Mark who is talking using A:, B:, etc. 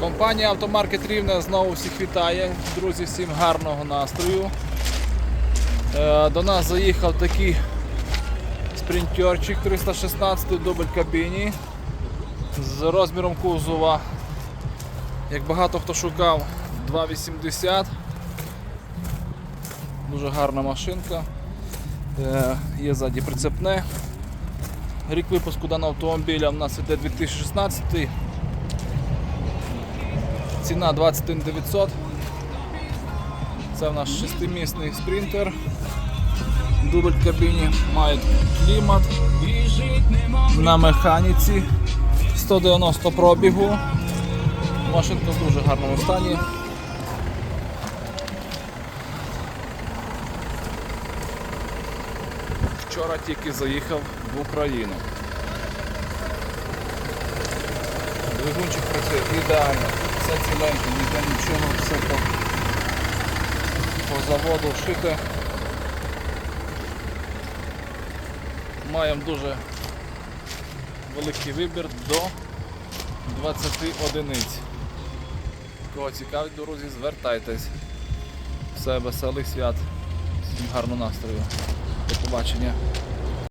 A: Компанія Автомаркет Рівне знову всіх вітає. Друзі, всім гарного настрою. Е, До нас заїхав такий спринтерчик 316 в дубль кабіні з розміром кузова. Як багато хто шукав, 2,80. Дуже гарна машинка. Е, Є ззаді прицепне. Рік випуску даного автомобіля у нас іде 2016. Ціна 21 900. Це в нас шестимісний спринтер. Дубль в кабіні, має клімат на механіці. 190 пробігу. Машинка в дуже гарному стані. Вчора тільки заїхав в Україну. Двигунчик працює ідеально, все ціленько, ніде нічого, все по, по заводу вшите. Маємо дуже великий вибір до 20 одиниць. Кого цікавить, друзі, звертайтесь. Все, веселих свят. Всім гарного настрою. До побачення.